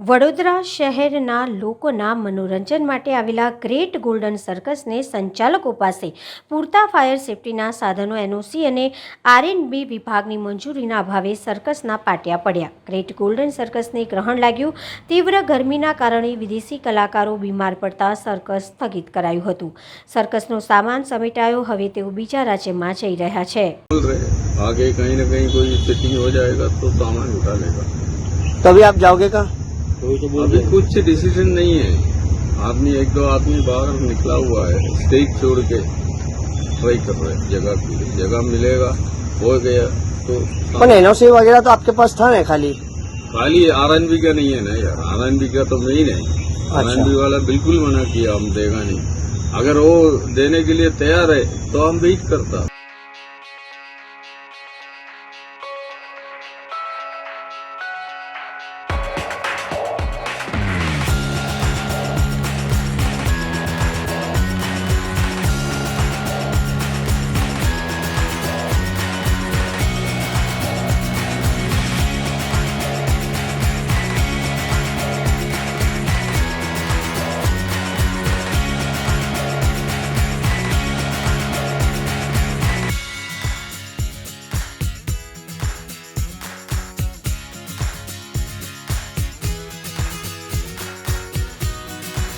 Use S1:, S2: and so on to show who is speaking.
S1: વડોદરા શહેરના લોકોના મનોરંજન માટે આવેલા ગ્રેટ ગોલ્ડન સર્કસને સંચાલકો પાસે પૂરતા ફાયર સેફટીના સાધનો એનઓસી અને આરએનબી વિભાગની મંજૂરીના અભાવે સર્કસના પાટિયા પડ્યા ગ્રેટ ગોલ્ડન સર્કસને ગ્રહણ લાગ્યું તીવ્ર ગરમીના કારણે વિદેશી કલાકારો બીમાર પડતા સર્કસ સ્થગિત કરાયું હતું સર્કસનો સામાન સમેટાયો હવે તેઓ બીજા રાજ્યમાં જઈ રહ્યા છે
S2: बोल रहे हैं आगे कहीं ना कहीं कोई सेटिंग हो जाएगा तो सामान उठा लेगा
S3: तो अभी आप जाओगे कहाँ
S2: अभी कुछ डिसीज़न नहीं है। आदमी एक दो आदमी बाहर निकला हुआ है। स्टेज छोड़ के ट्राई कर रहे हैं। जगह के जगह मिलेगा हो गया तो
S3: पर एनओसी वगैरह तो आपके पास था ना खाली?
S2: खाली आर एन बी का नहीं है ना यार। आर एन बी का तो मेन है। आर एन बी वाला बिल्कुल मना किया हम देगा नहीं। अगर वो देने के लिए तैयार है तो हम वेट करता।